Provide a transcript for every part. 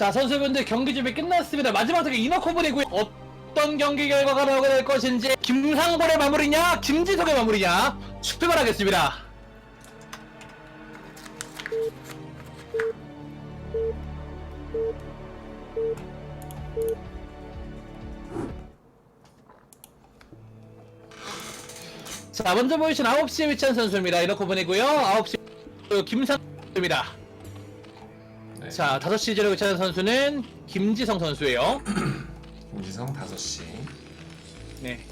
자 선수분들 경기 준비 끝났습니다. 마지막 경기 이너커블이고요. 어떤 경기 결과가 나오게 될 것인지 김상곤의 마무리냐 김지석의 마무리냐 출발하겠습니다. 자 먼저 보이신 9시에 위치한 선수입니다. 이너커블이고요. 9시 김상곤입니다. 네. 자 5시 지역에 위치한 선수는 김지성 선수예요. 김지성 5시. 네.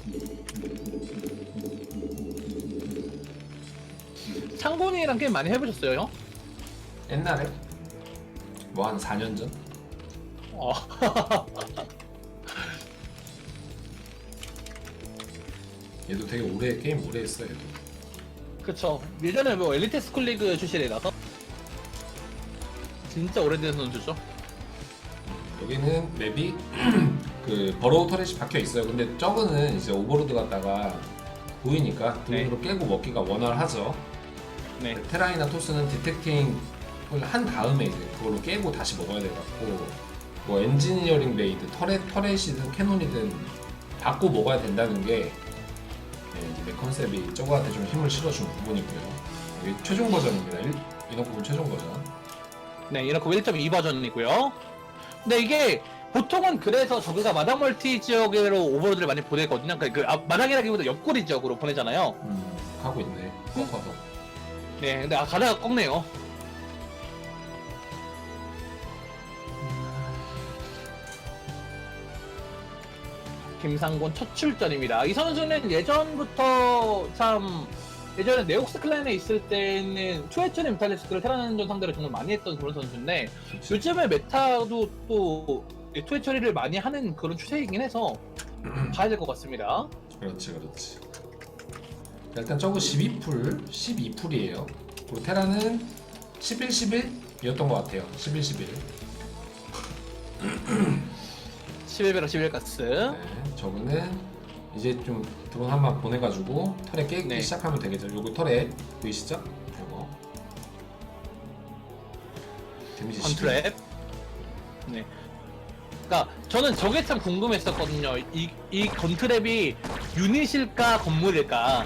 창곤이랑 게임 많이 해보셨어요, 형? 옛날에 뭐 한 4년 전? 어. 얘도 되게 오래 게임 오래 했어 얘도. 그쵸. 예전에 뭐 엘리트 스쿨 리그 출신이라서 진짜 오래된 선수죠. 여기는 맵이 그 버로우 터렛이 박혀 있어요. 근데 저거는 이제 오버로드 갔다가 보이니까 드론으로 깨고 먹기가 원활하죠. 네. 테라이나 토스는 디텍팅을 한 다음에 이제 그걸로 깨고 다시 먹어야 돼갖고 뭐 엔지니어링 베이드, 터렛, 터렛이든 캐논이든 받고 먹어야 된다는 게 네, 이제 내 컨셉이 저거한테 좀 힘을 실어준 부분이고요. 이게 최종 버전입니다. 일- 인어부분 최종 버전. 네, 이렇게 1.2 버전이고요. 근데 이게 보통은 그래서 저기가 마당 멀티 지역으로 오버로드를 많이 보내거든요. 그, 그 앞- 마당이라기보다 옆구리 지역으로 보내잖아요. 음, 하고 있네. 꺾어서. 네, 근데 아, 가다가 꺾네요. 김상곤 첫 출전입니다. 이 선수는 예전부터 참 예전에 네옥스 클랜에 있을 때는 초회전의 메탈리스크를 테라난전 상대로 정말 많이 했던 그런 선수인데. 요즘에 메타도 또 투회 처리를 많이 하는 그런 추세이긴 해서 봐야 될 것 같습니다. 그렇지, 그렇지. 자, 일단 저거 12풀, 12풀이에요. 그리고 테라는 11, 11이었던 것 같아요. 11, 11. 11배랑 11가스. 네, 저거는 이제 좀 드론 한방 보내가지고 털에 깨기 네. 시작하면 되겠죠. 요거 털에 보이시죠? 요거 데미지 12. 컨트랩. 네. 그러니까 저는 저게 참 궁금했었거든요. 이, 이 건트랩이 유닛일까 건물일까.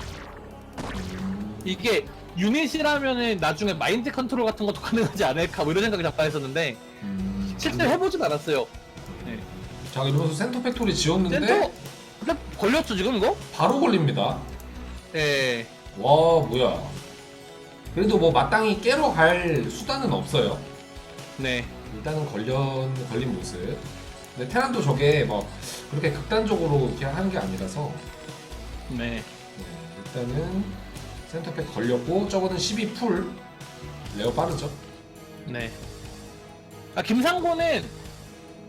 음, 이게 유닛이라면은 나중에 마인드 컨트롤 같은 것도 가능하지 않을까 뭐 이런 생각이 잠깐 했었는데 음, 실제로 해보진 않았어요. 네. 자 이러면서 센터 팩토리 지었는데 센터 근데 걸렸죠 지금 이거? 바로 걸립니다. 네. 와 뭐야? 그래도 뭐 마땅히 깨러 갈 수단은 없어요. 네. 일단은 걸려 걸린 모습. 근데 테란도 저게 뭐 그렇게 극단적으로 이렇게 하는 게 아니라서 네. 네, 일단은 센터백 걸렸고 저거는 12풀 레어 빠르죠? 네. 아 김상곤은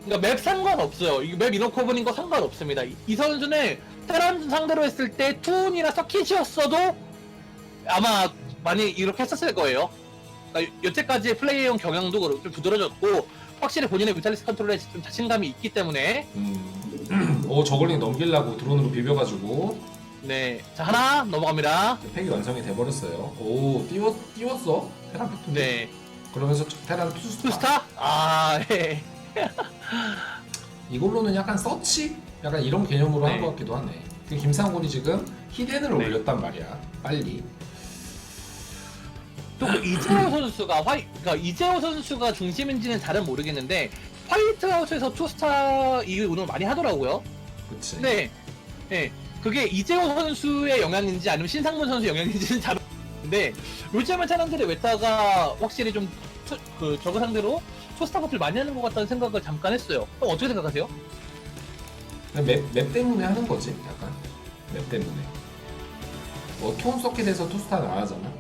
그러니까 맵 상관없어요. 이맵 이너커브인 거 상관없습니다. 이, 이 선수는 테란 상대로 했을 때 투운이나 서킷이었어도 아마 많이 이렇게 했었을 거예요. 그러니까 여태까지의 플레이형 경향도 그렇고 좀 두드러졌고 확실히 본인의 뮤탈리스 컨트롤에 좀 자신감이 있기 때문에 음. 오 저글링 넘기려고 드론으로 비벼가지고 네. 자 하나 넘어갑니다. 팩이 완성이 돼버렸어요. 오 띄웠 띄웠어 테란 팩토리. 네. 그러면서 저- 테란 투스타. 투스타? 아 예. 이걸로는 약간 서치? 약간 이런 개념으로 한 네. 것 같기도 하네. 그 김상곤이 지금 히덴을 네. 올렸단 말이야. 빨리. 또그 이재호 선수가 화이 그러니까 이재호 선수가 중심인지는 잘은 모르겠는데 화이트하우스에서 투스타 이후 운동을 많이 하더라고요. 그치. 근데 예 그게 이재호 선수의 영향인지 아니면 신상문 선수 의 영향인지는 잘 모르겠는데 요즘은 사람들이 웨타가 확실히 좀그 저거 상대로 투스타 버틀 많이 하는 것 같다는 생각을 잠깐 했어요. 형 어떻게 생각하세요? 맵, 맵 때문에 하는 거지. 약간 맵 때문에. 뭐톤 서킷에서 투스타는 안 하잖아.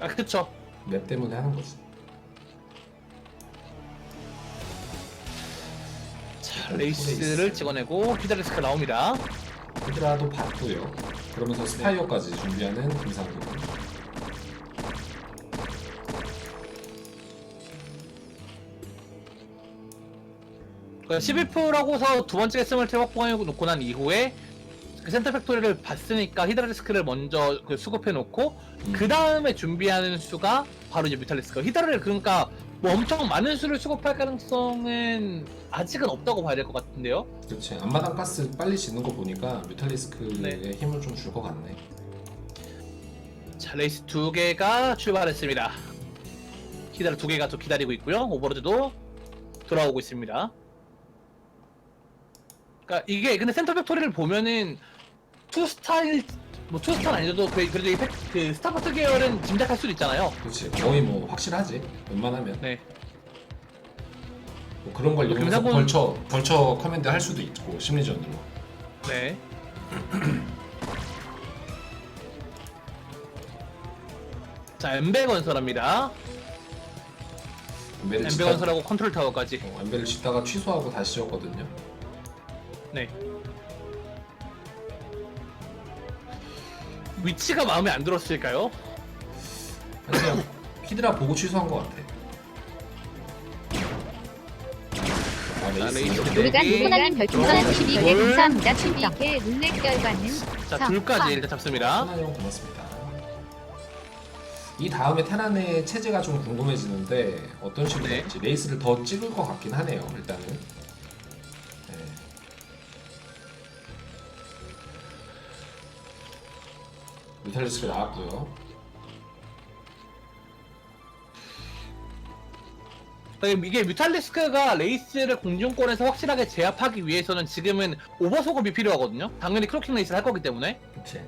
아 그쵸. 맵 때문에 하는 거지. 자 레이스를 찍어내고 피다리스크 나옵니다. 히드라도 봤고요. 그러면서 스파이어까지 준비하는 김상곤. 그 12%라고서 두 번째 게스멀 퇴박봉에 놓고 난 이후에 그 센터 팩토리를 봤으니까 히드라리스크를 먼저 그 수급해 놓고 음. 그 다음에 준비하는 수가 바로 이제 뮤탈리스크. 히드라를 그러니까 뭐 엄청 많은 수를 수급할 가능성은 아직은 없다고 봐야 될 것 같은데요. 그렇지. 앞마당 가스 빨리 짓는 거 보니까 뮤탈리스크에 네. 힘을 좀 줄 것 같네. 자 레이스 두 개가 출발했습니다. 히드라 두 개가 또 기다리고 있고요. 오버로드도 돌아오고 있습니다. 그러니까 이게 근데 센터 팩토리를 보면은 투 스타일 뭐 투 스타는 아니어도 그- 그래도 이 팩, 그 스타포트 계열은 짐작할 수도 있잖아요. 그렇지. 거의 뭐 확실하지. 웬만하면. 네. 뭐 그런 걸 이용해서 김상곤- 벌처 벌처 커맨드 할 수도 있고 심리전으로. 네. 자 엠베 건설합니다. 엠베를 엠베 짓다, 건설하고 컨트롤 타워까지. 어, 엠베를 짓다가 취소하고 다시 지었거든요. 네. 위치가 마음에 안 들었을까요? 그냥 히드라 보고 취소한 것 같아. 아, 자, 레이스. 레이스 우리가. 누구나님 별풍선 들어가고 12개 둘. 감사합니다. 12개 룰렛 결과는 자 사, 둘까지 사. 일단 잡습니다. 하나 형 고맙습니다. 이 다음에 테란의 체제가 좀 궁금해지는데 어떤 식으로 네. 할지 레이스를 더 찍을 것 같긴 하네요. 일단은. 뮤탈리스크 나왔고요. 이게 뮤탈리스크가 레이스를 공중권에서 확실하게 제압하기 위해서는 지금은 오버 소급이 필요하거든요. 당연히 크로킹 레이스를 할 거기 때문에. 그치.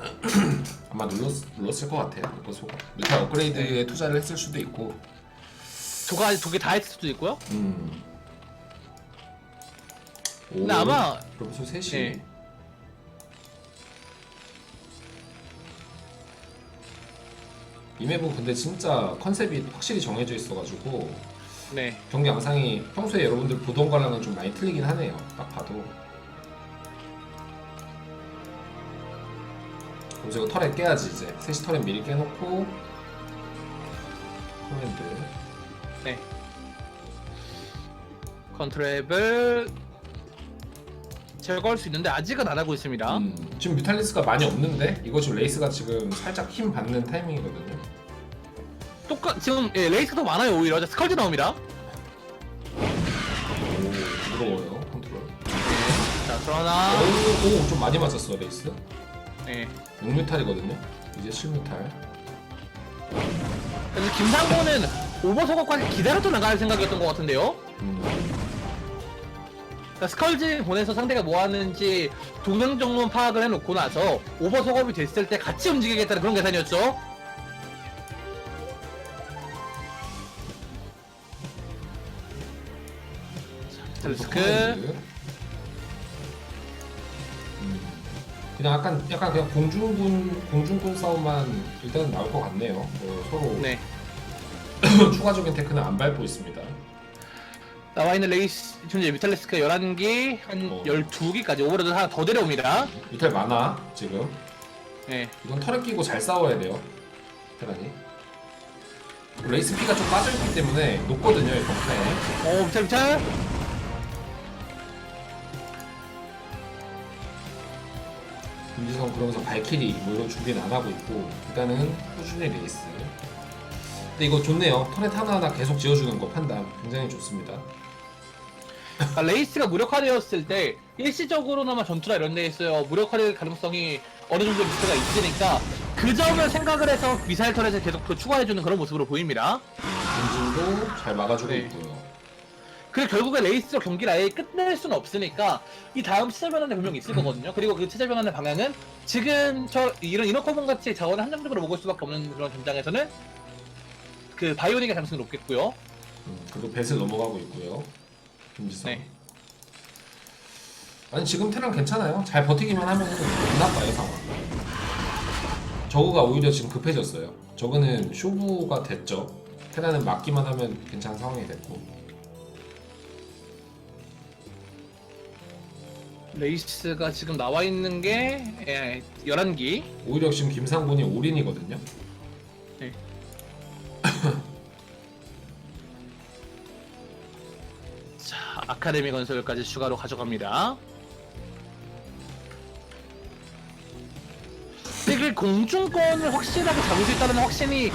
아마 눌렀, 눌렀을 것 같아요. 이거 소 뮤탈 업그레이드에 투자를 했을 수도 있고. 두 가지 두개 다 했을 수도 있고요. 음. 오, 근데 아마 그러면서 셋이 네. 이 맵은 근데 진짜 컨셉이 확실히 정해져 있어가지고 네. 경기 양상이 평소에 여러분들 보던 거랑은 좀 많이 틀리긴 하네요. 딱 봐도. 그래서 이거 터렛 깨야지 이제. 셋이 터렛 미리 깨놓고 커맨드. 네. 컨트랩을 제거할 수 있는데 아직은 안 하고 있습니다. 음, 지금 뮤탈리스가 많이 없는데 이거 지금 레이스가 지금 살짝 힘 받는 타이밍이거든요. 똑같 지금 예, 레이스도 많아요 오히려 자, 스컬지 나옵니다. 오, 부러워요 컨트롤. 자 들어가나. 오, 오, 좀 많이 맞았어 레이스. 네. 6뮤탈이거든요. 이제 7뮤탈. 그래서 김상곤은 오버 소급까지 기다려도 나갈 생각이었던 것 같은데요. 음, 그러니까 스컬지 보내서 상대가 뭐 하는지 동영 정도는 파악을 해놓고 나서 오버 소급이 됐을 때 같이 움직이겠다는 그런 계산이었죠. 그 커맨드. 음, 그냥 약간 약간 그냥 공중군 공중군 싸움만 일단 나올 것 같네요. 뭐 서로 네 추가적인 테크는 안 밟고 있습니다. 나와 있는 레이스 현재 뮤탈리스크 11기 한 어. 12기까지 오버로드 하나 더 데려옵니다. 뮤탈 많아 지금. 네. 이건 털을 끼고 잘 싸워야 돼요. 테란이. 레이스 피가 좀 빠져있기 때문에 높거든요, 이 벙커에. 오 뮤탈 뮤탈. 김지성 그러면서 발키리 뭐 이런 준비는 안 하고 있고 일단은 꾸준히 레이스. 근데 이거 좋네요. 터렛 하나하나 계속 지어주는 거 판단 굉장히 좋습니다. 그러니까 레이스가 무력화되었을 때 일시적으로나마 전투나 이런 데 있어요 무력화될 가능성이 어느 정도 리스크가 있으니까 그 점을 생각을 해서 미사일 터렛을 계속 더 추가해주는 그런 모습으로 보입니다. 엔진도 잘 막아주고 네. 있고요. 그리고 결국에 레이스로 경기를 아예 끝낼 수는 없으니까 이 다음 체제 변환에 분명히 있을 거거든요. 그리고 그 체제 변환의 방향은 지금 저 이런 이너커본 같이 자원을 한정적으로 먹을 수밖에 없는 그런 전장에서는 그 바이오닉의 가능성이 높겠고요. 음, 그리고 뱃을 넘어가고 있고요. 김지성. 네. 아니 지금 테란 괜찮아요. 잘 버티기만 하면 안 나빠요 상황. 저그가 오히려 지금 급해졌어요. 저그는 쇼부가 됐죠. 테란은 막기만 하면 괜찮은 상황이 됐고. 레이스가 지금 나와 있는 게 예, 11기. 오히려 지금 김상곤이 올인이거든요. 아카데미 건설까지 추가로 가져갑니다. 이게 공중권을 확실하게 잡을 수 있다는 확신이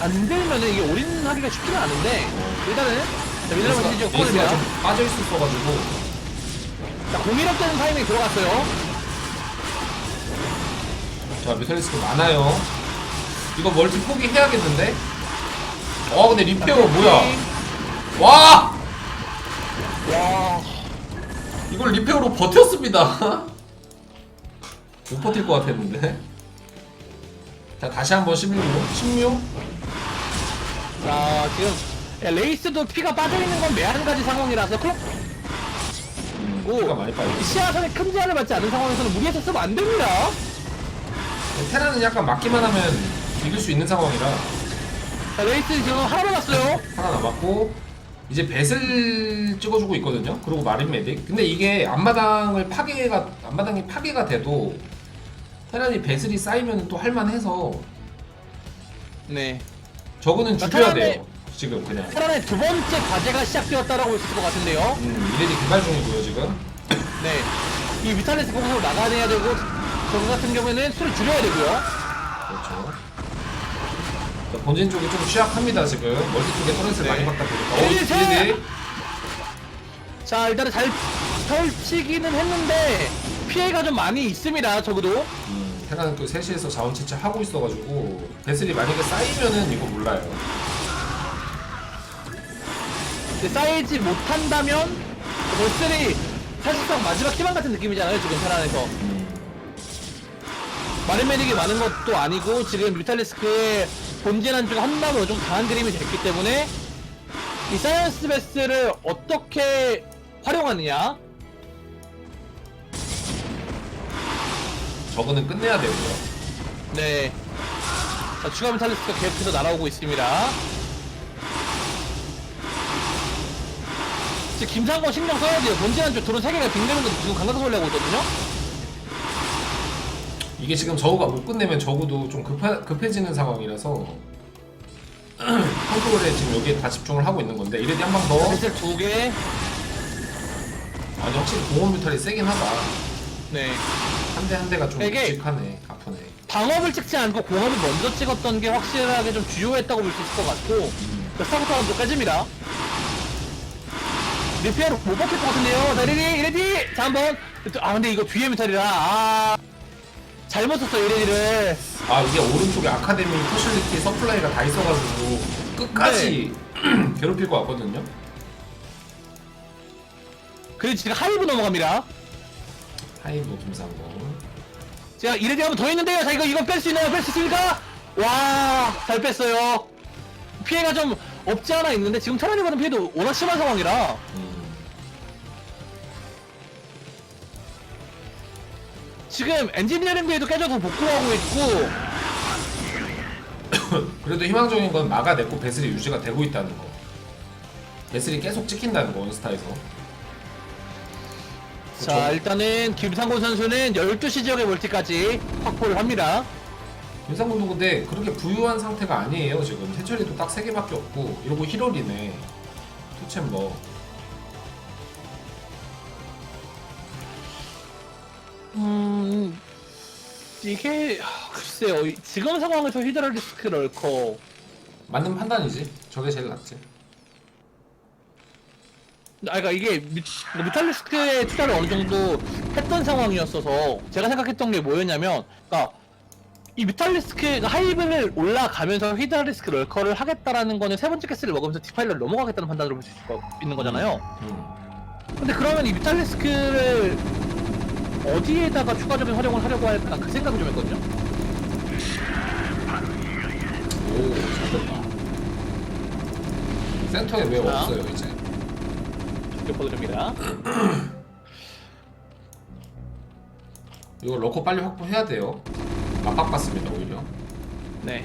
안 되면은 이게 올인하기가 쉽지는 않은데 일단은 자, 밀려면 에이스가, 시즈 에이스가 코너입니다. 좀 빠져 있었어가지고 자, 공일업되는 타이밍이 들어갔어요. 자 뮤탈리스크 많아요. 이거 멀티 포기해야겠는데? 어 근데 리페어 뭐야? 와 와, 이걸 리페어로 버텼습니다. 못 버틸 것 같았는데. 자 다시 한번 16, 16. 자, 지금 야, 레이스도 피가 빠져있는 건 매한가지 상황이라서 오. 피가 많이 빠져. 시야선에 큰 제한을 받지 않은 상황에서는 무리해서 쓰면 안 됩니다. 테라는 약간 맞기만 하면 이길 수 있는 상황이라 자, 레이스 지금 하나 남았어요. 하나 남았고 이제 뱃을 찍어주고 있거든요. 그리고 마린 메딕. 근데 이게 앞마당을 파괴가 앞마당이 파괴가 돼도 테란이 배슬이 쌓이면 또 할만해서 네. 저거는 자, 죽여야 테란의- 돼요. 지금 그냥. 테란의 두 번째 과제가 시작되었다라고 볼 수 있을 것 같은데요. 음, 이래디 개발 중이고요 지금. 네. 이 비탈리스 공격으로 나가내야 되고, 저거 같은 경우에는 수를 줄여야 되고요. 자, 본진 쪽이 좀 취약합니다 지금. 멀티 쪽에 터렛을 네. 많이 받다 보니까. 이래디 세! 이래디. 자, 일단은 잘 펼치기는 했는데, 피해가 좀 많이 있습니다, 적어도. 음, 테라는 또 3시에서 자원 채취 하고 있어가지고 배슬이 만약에 쌓이면은 이거 몰라요. 근데 쌓이지 못한다면, 벌스리 사실상 마지막 희망 같은 느낌이잖아요, 지금 테란에서. 마린메딕이 많은 것도 아니고 지금 뮤탈리스크의 본진 한 중 한 방으로 좀 강한 그림이 됐기 때문에 이 사이언스 베스를 어떻게 활용하느냐? 저거는 끝내야 되고요. 네. 자, 추가 뮤탈리스크가 계속해서 날아오고 있습니다. 지금 김상권 신경 써야 돼요. 본진 한 쪽 드론 3개가 빙되는 것도 지금 강가서 올라오고 있거든요 이게 지금 저우가 못 끝내면 적어도 좀 급하, 급해지는 상황이라서 컨트롤에 지금 여기에 다 집중을 하고 있는 건데 이래디 한방 더. 베슬 2개 아니 확실히 공원 뮤탈이 세긴 하다. 네 한 대 한 대가 좀 이게- 묵직하네. 아프네. 방업을 찍지 않고 공업을 먼저 찍었던 게 확실하게 좀 주요했다고 볼 수 있을 것 같고 자, 스타부터 한번 까집니다 리페어로 못 버틸 것 같은데요 자 이레디 이레디 자 한번 아 근데 이거 뒤에 미탈이라 아 잘못 썼어 이레디를 아 이게 오른쪽에 아카데미 포실리티 서플라이가 다 있어가지고 끝까지 네. 괴롭힐 것 같거든요. 그래서 지금 하이브 넘어갑니다 하이브 김상공. 자 이레디 한번 더 있는데요 자 이거 이거 뺄 수 있나요 뺄 수 있습니까 와 잘 뺐어요 피해가 좀 없지 않아 있는데 지금 테라리 받은 피해도 워낙 심한 상황이라 음. 지금 엔지니어링 베이도 깨져서 복구하고 있고. 그래도 희망적인 건 막아냈고 배슬이 유지가 되고 있다는 거. 배슬이 계속 찍힌다는 거 원스타에서. 자 일단은 김상곤 선수는 12시 지역의 멀티까지 확보를 합니다. 김상군도 근데 그렇게 부유한 상태가 아니에요 지금. 해처리도 딱 3개밖에 없고 이러고 히롤이네. 투챔버 음. 이게 하, 글쎄요 이- 지금 상황에서 히드라리스크 럴커. 맞는 판단이지. 저게 제일 낫지. 아 그러니까 이게 미, 뮤탈리스크에 투자를 어느 정도 했던 상황이었어서 제가 생각했던 게 뭐였냐면 그러니까 이 뮤탈리스크가 하이브를 올라가면서 히드라리스크 럴커를 하겠다라는 거는 세 번째 캐스를 먹으면서 디파일러를 넘어가겠다는 판단으로 볼 수 있는 거잖아요. 음. 근데 그러면 이 뮤탈리스크를 어디에다가 추가적인 활용을 하려고 할까 그 생각을 좀 했거든요. 오 잘됐다 센터에 왜 자. 없어요 이제 이렇게 보여드립니다. 이거 러커 빨리 확보해야 돼요 압박받습니다 오히려 네.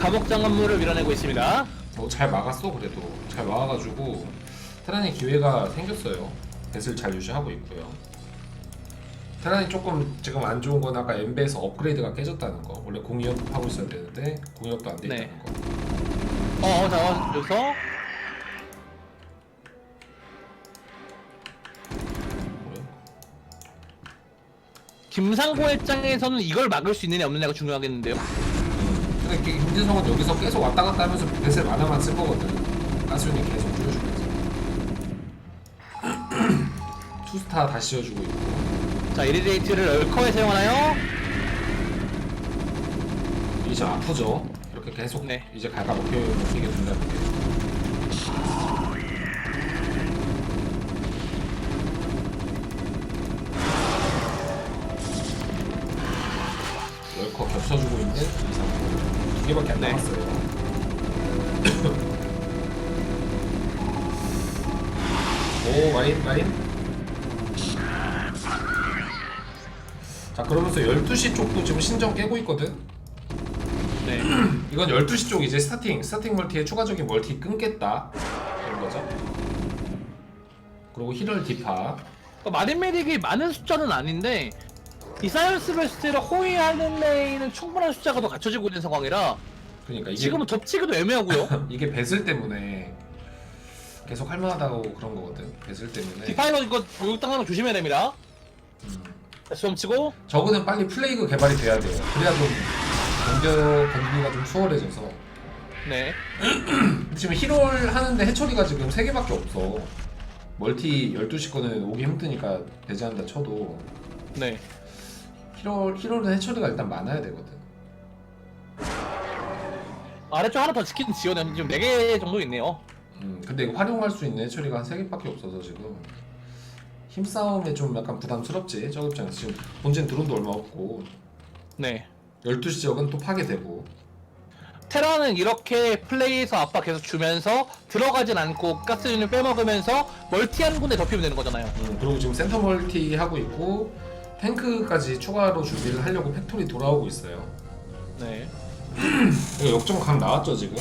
감옥 장관물을 밀어내고 있습니다. 어, 잘 막았어 그래도 잘 막아가지고 테란이 기회가 생겼어요 뱃을 잘 유지하고 있고요 테란이 조금 지금 안 좋은 건 아까 엠베에서 업그레이드가 깨졌다는 거 원래 공이업 하고 있어야 되는데 공이업도 안 돼 네. 있다는 거 어, 자, 여기서 뭐야? 김상고 입장에서는 이걸 막을 수 있느냐 없느냐가 중요하겠는데요. 음, 근데 김진성은 여기서 계속 왔다 갔다 하면서 배슬 만화만 쓸 거거든. 가스윤이 계속. 투스타 다시 씌워주고 있고. 자 이리데이트를 럴커에 사용하나요? 이제 아프죠. 이렇게 계속 네. 이제 갈가 먹혀 먹히게 된다는 게. 열커 겹쳐주고 있는 이상 두 개밖에 안 네. 남았어요. 오 마인 마인. 자 그러면서 12시 쪽도 지금 신정 깨고 있거든. 네. 이건 12시 쪽 이제 스타팅 스타팅 멀티에 추가적인 멀티 끊겠다 그런 거죠 그리고 히럴 디파 그러니까 마린 메딕이 많은 숫자는 아닌데 이 사이언스 베스트를 호위하는 레인은 충분한 숫자가 더 갖춰지고 있는 상황이라 그러니까 이게 지금은 덮치기도 애매하고요. 이게 배슬 때문에 계속 할만하다고 그런 거거든 배슬 때문에 디파이너 이거 당하는 거 조심해야 됩니다. 음. 좀 치고 저거는 빨리 플레이그 개발이 돼야 돼요 그래야 좀 공격 건기가 좀 수월해져서 네. 지금 히롤 하는데 해처리가 지금 3 개밖에 없어 멀티 12시 거는 오기 힘드니까 배제한다 쳐도 네. 히롤, 히롤은 해처리가 일단 많아야 되거든 아래쪽 하나 더 지키는 지원은 지금 4개 정도 있네요. 음, 근데 이거 활용할 수 있는 해처리가 한 3개밖에 없어서 지금 힘싸움에 좀 약간 부담스럽지 저급 장에서 지금 본진 드론도 얼마 없고 네. 12시 지역은 또 파괴되고 테라는 이렇게 플레이에서 압박 계속 주면서 들어가진 않고 가스윤을 빼먹으면서 멀티 한 군데 덮이면 되는 거잖아요. 음, 그리고 지금 센터 멀티 하고 있고 탱크까지 추가로 준비를 하려고 팩토리 돌아오고 있어요 네. 이거 역전 각 나왔죠 지금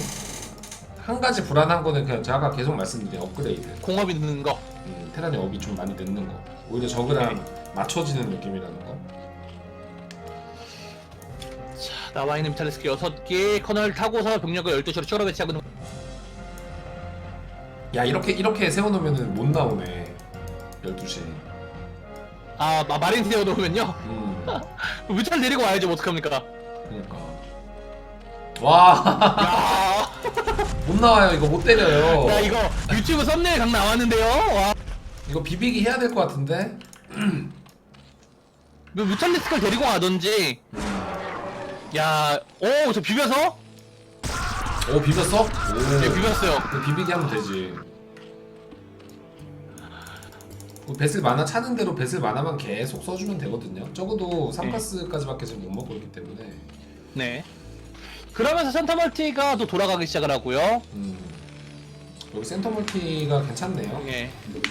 한 가지 불안한 거는 그냥 제가 계속 말씀드린 업그레이드. 공업이 늦는 거. 음, 테란의 업이 좀 많이 늦는 거. 오히려 저그랑 맞춰지는 느낌이라는 거. 자, 나와 있는 비탈리스크 6개 커널 타고서 병력을 12시로 추가로 배치하고 있는 야 이렇게 이렇게 세워놓으면 못 나오네. 12시. 아, 마, 마린 세워놓으면요? 음. 뮤탈 내리고 와야죠, 뭐 어떡합니까? 그러니까. 와 못 야, 나와요 이거 못 때려요 야 이거 유튜브 썸네일 각 나왔는데요? 와, 이거 비비기 해야 될 것 같은데 뭐 뮤탈리스크를 데리고 가던지. 음. 야, 오, 저 비벼서? 오 비볐어? 네, 오 비볐어요. 그 비비기 하면 되지 그 배슬 만화 차는 대로 배슬 만화만 계속 써주면 되거든요 적어도 3가스까지밖에 지금 못 먹고 있기 때문에 네. 그러면서 센터 멀티가 또 돌아가기 시작을 하고요. 음. 여기 센터 멀티가 괜찮네요 예.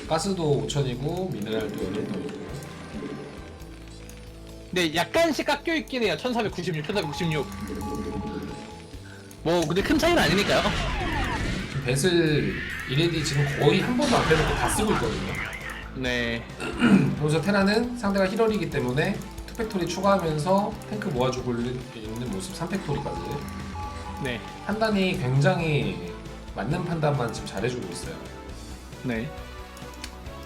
가스도 5천이고 미네랄도 8톤이고 근데 약간씩 깎여 있긴 해요. 1496, 1496. 뭐 근데 큰 차이는 아니니까요. 배슬 이레디 지금 거의 한 번도 안 빼놓고 다 쓰고 있거든요 네. 그래서 테라는 상대가 히럴이기 때문에 투팩토리 추가하면서 탱크 모아주고 있는 모습 3팩토리까지 네. 판단이 굉장히 맞는 판단만 지금 잘해주고 있어요 네.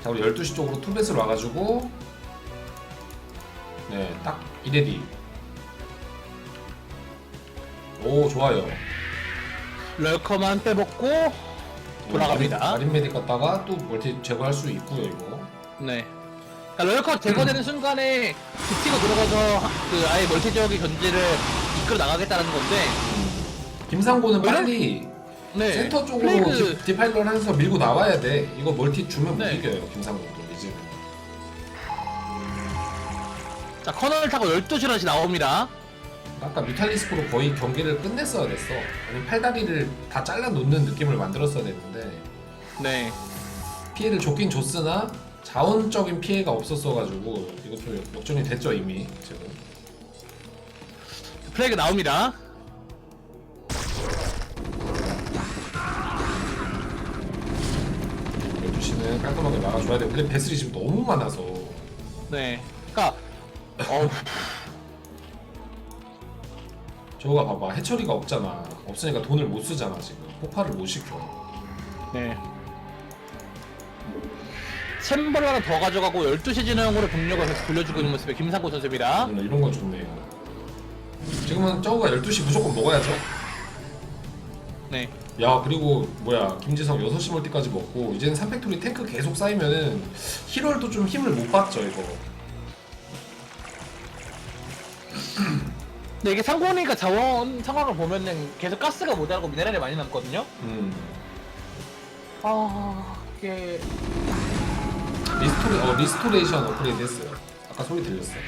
자 우리 12시 쪽으로 투벳을 와가지고 네딱 이레디 오 좋아요 럴커만 빼먹고 돌아갑니다. 마린 메딕 갔다가 또 멀티 제거할 수 있고요 이거 네. 그러니까 럴커 제거되는 순간에 부티가 들어가서 하- 그 아예 멀티 지역의 견제를 이끌어 나가겠다는 건데. 김상고는 그래? 빨리 네. 센터 쪽으로 플레이그 디, 디파일러를 하면서 밀고 나와야 돼 이거 멀티 주면 못 네. 이겨요 김상고도 이제 자 커널 타고 12시로 다시 나옵니다. 아까 뮤탈리스크로 거의 경기를 끝냈어야 됐어 아니 팔다리를 다 잘라 놓는 느낌을 만들었어야 됐는데 네. 피해를 줬긴 줬으나 자원적인 피해가 없었어가지고 이것도 역- 역전이 됐죠 이미 지금. 플레이가 나옵니다. 주시는 깔끔하게 막아줘야 돼 근데 배슬이 지금 너무 많아서. 네. 그러니까 어 저거가 봐봐. 해처리가 없잖아. 없으니까 돈을 못 쓰잖아 지금. 폭발을 못 시켜. 네. 챔버를 하나 더 가져가고 12시 진영으로 병력을 계속 돌려주고 있는 모습의 김상구 선수입니다. 오늘 이런 건 좋네요 지금은 저우가 12시 무조건 먹어야죠. 네. 야 그리고 뭐야 김지성 6시 멀티까지 먹고 이제는 3팩토리 탱크 계속 쌓이면은 히럴도 좀 힘을 못 받죠 이거. 근데 이게 상고니까 자원 상황을 보면은 계속 가스가 모자라고 미네랄이 많이 남거든요. 음. 아 이게 리스토레 어 리스토레이션 업그레이드 했어요. 아까 소리 들렸어요.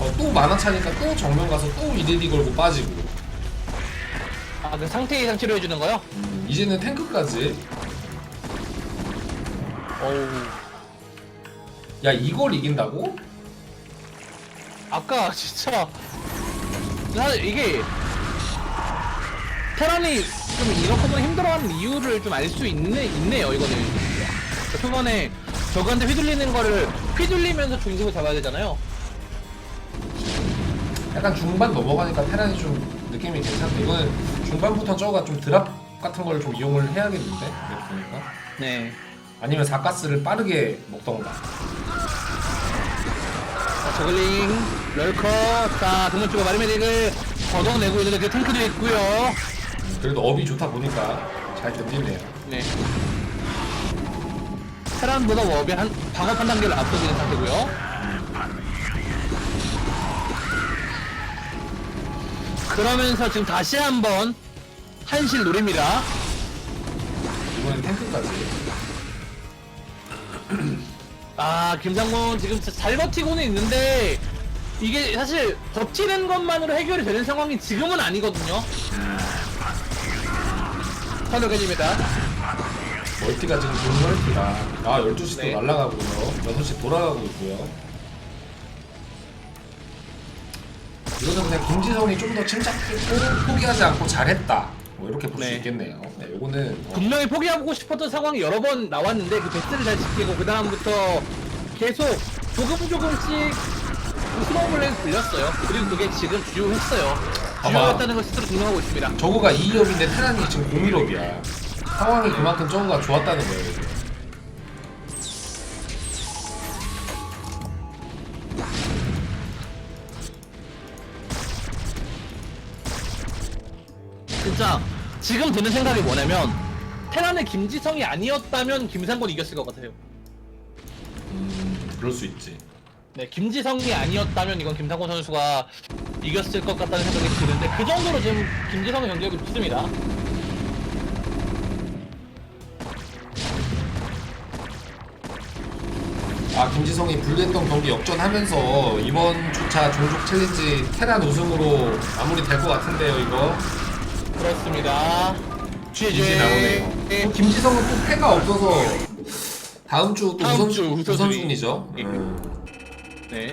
어또 만화 차니까 또 정면 가서 또 이리리 걸고 빠지고. 아 그 상태 이상 치료해 주는 거요? 음, 이제는 탱크까지. 어우 야 이걸 이긴다고? 아까 진짜 사실 이게 테란이 좀 이런 커버 힘들어하는 이유를 좀 알 수 있네 있네요 이거는 초반에 저그한테 휘둘리는 거를 휘둘리면서 중심을 잡아야 되잖아요. 약간 중반 넘어가니까 테란이 좀 느낌이 괜찮네. 이거는 중반부터 저가 좀 드랍 같은 걸 좀 이용을 해야겠는데? 이렇게 보니까. 네. 아니면 사가스를 빠르게 먹던가. 자, 저글링, 럴커, 자, 동물주가 마리메딕을 걷어내고 있는데 그 탱크도 있고요. 음, 그래도 업이 좋다 보니까 잘 견디네요. 네. 테란보다 워비 한 방어 한 단계를 앞서고 상태고요. 그러면서 지금 다시 한번 한실 노립니다. 이번엔 탱크까지. 아 김상문 지금 진짜 잘 버티고는 있는데 이게 사실 버티는 것만으로 해결이 되는 상황이 지금은 아니거든요. 선호견입니다. 멀티가 지금 좋은 멀티라. 아, 12시도 네. 날아가고요. 6시 돌아가고 있고요. 이거는 그냥 김지성이 좀 더 침착했고 포기하지 않고 잘했다. 뭐 이렇게 볼 수 네. 있겠네요. 네, 요거는 어, 분명히 포기하고 싶었던 상황이 여러 번 나왔는데 그 베스트를 잘 지키고 그 다음부터 계속 조금 조금씩 스노우볼을 굴렸어요. 그리고 그게 지금 주요했어요. 봐봐. 주요했다는 걸 스스로 증명하고 있습니다. 저거가 2업인데 테란이 지금 0일업이야. 상황이 그만큼 저거가 좋았다는 거예요. 이게. 진짜 지금 드는 생각이 뭐냐면 테란의 김지성이 아니었다면 김상곤 이겼을 것 같아요. 음, 그럴 수 있지. 네, 김지성이 아니었다면 이건 김상곤 선수가 이겼을 것 같다는 생각이 드는데 그 정도로 지금 김지성의 경기력이 좋습니다. 아 김지성이 불리했던 경기 역전하면서 이번 주차 종족 챌린지 테란 우승으로 마무리 될 것 같은데요 이거 그렇습니다. 이제 GG 나오네요 또 김지성은 또 패가 없어서 다음 주또 다음 우선, 주 우선순위. 우선순위죠 예. 음. 네.